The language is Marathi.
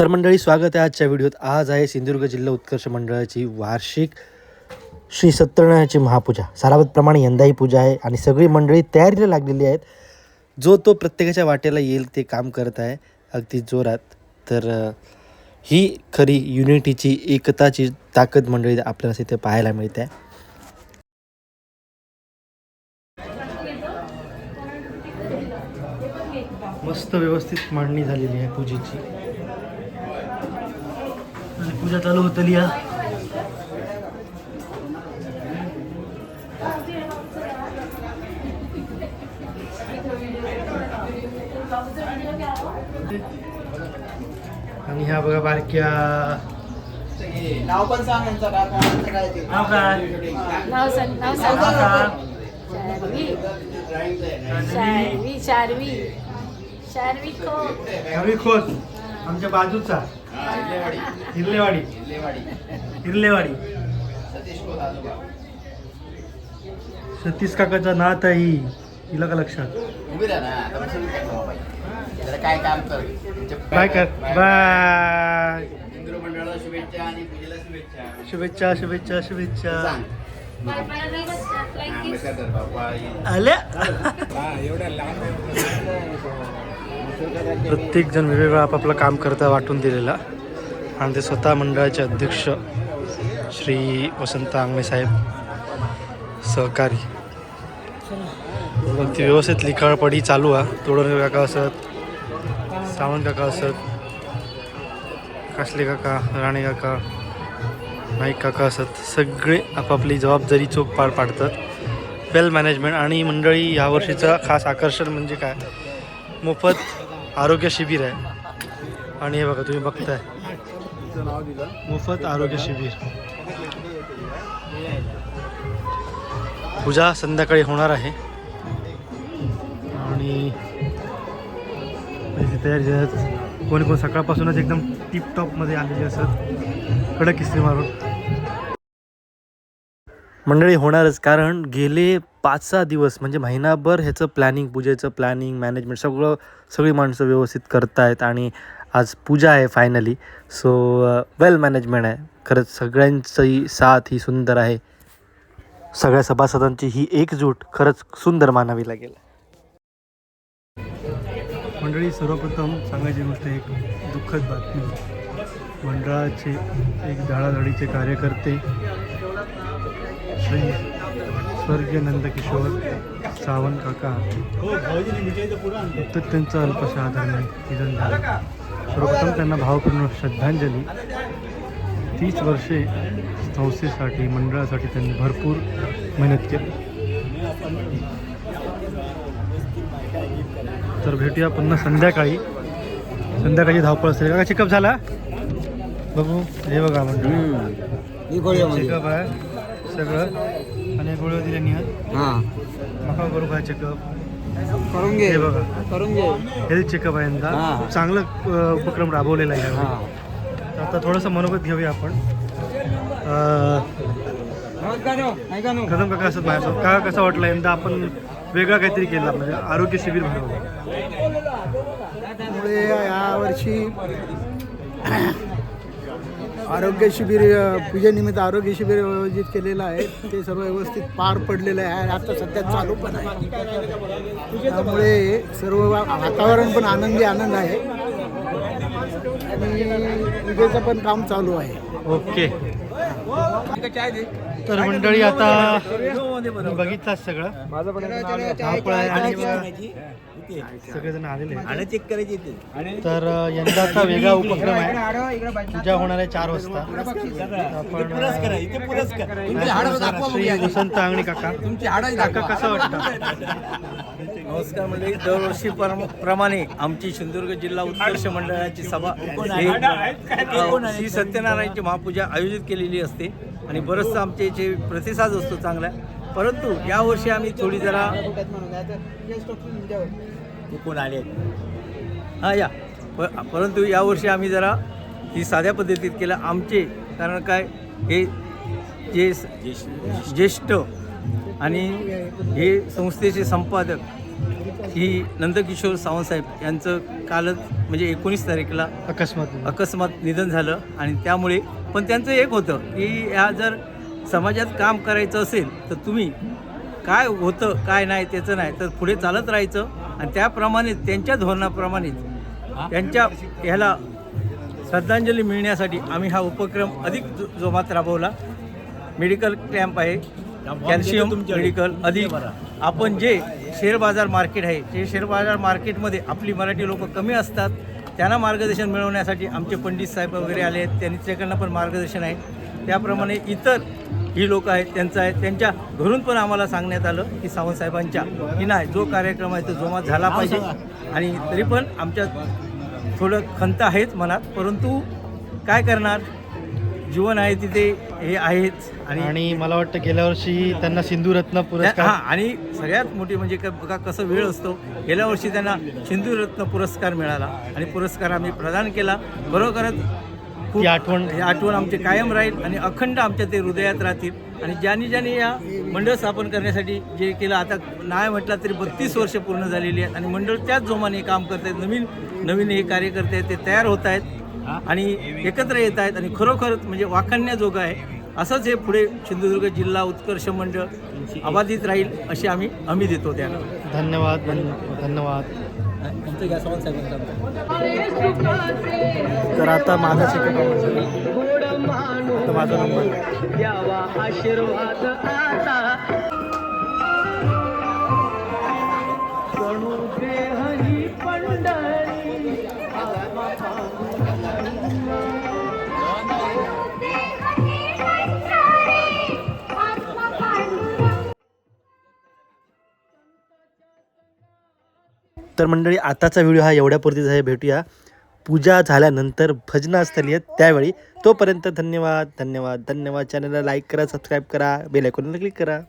तर मंडळी स्वागत आहे आजच्या व्हिडिओत. आज आहे सिंधुदुर्ग जिल्हा उत्कर्ष मंडळाची वार्षिक श्री सत्यनारायणाची महापूजा. सारावतप्रमाणे यंदा ही पूजा आहे आणि सगळी मंडळी तयारीला लागलेली आहेत. जो तो प्रत्येकाच्या वाटेला येईल ते काम करत आहे. अगदी जोरात. तर ही खरी युनिटीची एकताची ताकद मंडळी आपल्याला इथे पाहायला मिळते. मस्त व्यवस्थित मांडणी झालेली आहे पूजेची. पूजा चालू होतली या आणि ह्या बघा बारक्या नाव पण सांग यांचं काय? कोणाचं काय ते नाव काय नाव सांग. नाव नाव सांग शार्वी शार्वी. शार्वी खोत आमच्या बाजूचा. हिरलेवाडी हिरलेवाडी सतीश काकाचा नात आहे ही. हिला का लक्षात? काय काम कर. बाय कर. बाय. शुभेच्छा आणि पूजेला शुभेच्छा. शुभेच्छा शुभेच्छा शुभेच्छा. सांग. नमस्कार कर प्रत्येकजण प्रत्येक जण वेगवेगळं आपापलं काम करता वाटून दिलेला. आणि ते स्वतः मंडळाचे अध्यक्ष श्री वसंत आंगणे साहेब सहकारी. अगदी व्यवस्थित लिखाळपडी चालू आहे तोडण काका असत सावंत काका असत कासले काका राणे काका नाईक काका असत सगळे आपापली जबाबदारी चोख पार पाडतात. वेल मॅनेजमेंट आणि मंडळी यावर्षीचं खास आकर्षण म्हणजे काय? मोफत आरोग्य शिबिर आहे. आणि हे बघा तुम्ही बघताय. मोफत आरोग्य शिबिर. पूजा संध्याकाळी होणार आहे. आणि त्याची तयारी कोणी कोण सकाळपासूनच एकदम टिपटॉपमध्ये आलेली असत कडक इस्त्री मारून. मंडळी होणारच. कारण गेले पाच सहा दिवस म्हणजे महिनाभर ह्याचं प्लॅनिंग पूजेचं प्लॅनिंग मॅनेजमेंट सगळं सगळी माणसं व्यवस्थित करतायत आणि आज पूजा आहे फायनली सो वेल मॅनेजमेंट आहे. खरंच सगळ्यांची साथ ही सुंदर आहे. सगळ्या सभासदांची ही एकजूट खरंच सुंदर मानावी लागेल. मंडळी सर्वप्रथम सांगायची गोष्ट एक दुःखद बातमी. मंडळाचे एक धाडाधाडीचे कार्यकर्ते श्री स्वर्गीय नंदकिशोर सावंत काका तर त्यांचं अल्पशा आधाराने निधन झालं. सर्वप्रथम त्यांना भावपूर्ण श्रद्धांजली. तीस वर्षे संस्थेसाठी मंडळासाठी त्यांनी भरपूर मेहनत केली. तर भेटूया पुन्हा संध्याकाळी. संध्याकाळची धावपळ असते का चेकअप झाला? बघू हे बघा मंडळ. चेकअप आहे. सगळं. आणि गोळ्या दिल्या निहात नका करू काय चेकअप करून घे. हे बघा. करून घे. हेल्थ चेकअप आहे यंदा. हा. खूप चांगलं अ, उपक्रम राबवलेला आहे यावेळी. तर आता थोडंसं मनोगत घेऊया आपण. अ, कदम काका असत माझ्यासोबत. का कसं वाटलं? यंदा आपण वेगळा काहीतरी केला म्हणजे आरोग्य शिबिर भरवलं त्यामुळे यावर्षी आरोग्य शिबिर पूजेनिमित्त आरोग्य शिबिर आयोजित केलेलं आहे. ते सर्व व्यवस्थित पार पडलेलं आहे. आणि आता सध्या चालू पण आहे. त्यामुळे सर्व वातावरण पण आनंदी आनंद आहे. आणि पूजेचं पण काम चालू आहे. ओके. तर मंडळी आता बघितलाच सगळं. सगळेजण आलेले आहेत. चेक करायची तर यंदाचा वेगळा उपक्रम आहे. पूजा होणार आहे चार वाजता. आपण वसंत आंगणे काका. काका कसं वाटतं? नमस्कार मंडळी दरवर्षी परम- प्रमाणे आमची सिंधुदुर्ग जिल्हा उत्कर्ष मंडळाची सभा श्री सत्यनारायणची महापूजा आयोजित केलेली असते आणि बरंचसं आमचे जे प्रतिसाद असतो चांगला. परंतु यावर्षी आम्ही थोडी जरा कोण आले? हां या. परंतु यावर्षी आम्ही जरा ही साध्या पद्धतीत केलं. आमचे कारण काय हे जे ज्येष्ठ आणि हे संस्थेचे संपादक ही नंदकिशोर सावंतसाहेब यांचं कालच म्हणजे एकोणीस तारीखला अकस्मात. अकस्मात निधन झालं आणि त्यामुळे पण त्यांचं एक होतं की ह्या जर समाजात काम करायचं असेल तर तुम्ही काय होतं काय नाही त्याचं नाही तर पुढे चालत राहायचं आणि त्याप्रमाणे त्यांच्या धोरणाप्रमाणेच त्यांच्या ह्याला श्रद्धांजली मिळण्यासाठी आम्ही हा उपक्रम अधिक जो- जोमात राबवला. मेडिकल कॅम्प आहे. कॅल्शियम मेडिकल अधिक आपण जे शेअर बाजार मार्केट आहे ते शेअर बाजार मार्केटमध्ये आपली मराठी लोक कमी असतात त्यांना मार्गदर्शन मिळवण्यासाठी आमचे पंडित साहेब वगैरे आले आहेत त्यांच्याकडनं पण मार्गदर्शन आहे. त्याप्रमाणे इतर ही लोक आहेत त्यांचं आहे त्यांच्या घरून पण आम्हाला सांगण्यात आलं की सावंत साहेबांच्या की नाही जो कार्यक्रम आहे तो जोमात झाला पाहिजे. आणि तरी पण आमच्या थोडं खंत आहेच मनात परंतु काय करणार? जीवन आहे तिथे हे आहेच आणि आणि मला वाटतं गेल्या वर्षी त्यांना सिंधू रत्न त्या- पुरस्कार हा आणि सगळ्यात मोठी म्हणजे क- बघा कसं वेळ असतो. गेल्या वर्षी त्यांना सिंधुरत्न पुरस्कार मिळाला आणि पुरस्कार आम्ही प्रदान केला. बरोबरच खूप ती आठवण- ही आठवण आमची कायम राहील आणि अखंड आमच्या ते हृदयात राहतील. आणि ज्यांनी ज्यांनी या मंडळ स्थापन करण्यासाठी जे केलं आता नाही म्हटलं तरी बत्तीस वर्ष पूर्ण झालेली आहेत. आणि मंडळ त्याच जोमाने काम करत आहेत. नवीन नवीन हे कार्यकर्ते आहेत ते तयार होत आहेत. आणि एकत्र येत आहेत आणि खरोखरच म्हणजे वाखाणण्याजोगं आहे. असंच हे पुढे सिंधुदुर्ग जिल्हा उत्कर्ष मंडळ अबाधित राहील अशी आम्ही हमी देतो त्याला. धन्यवाद धन्य- धन्यवाद. तर आता माझा आता माझा नंबर. तर मंडळी आताचा व्हिडिओ हा एवढ्यापुरतीच आहे. भेटूया. पूजा झाल्यानंतर भजनं असतली आहेत त्यावेळी. तोपर्यंत धन्यवाद धन्यवाद धन्यवाद. चॅनलला लाईक करा सबस्क्राईब करा. बेल आयकॉनला क्लिक करा.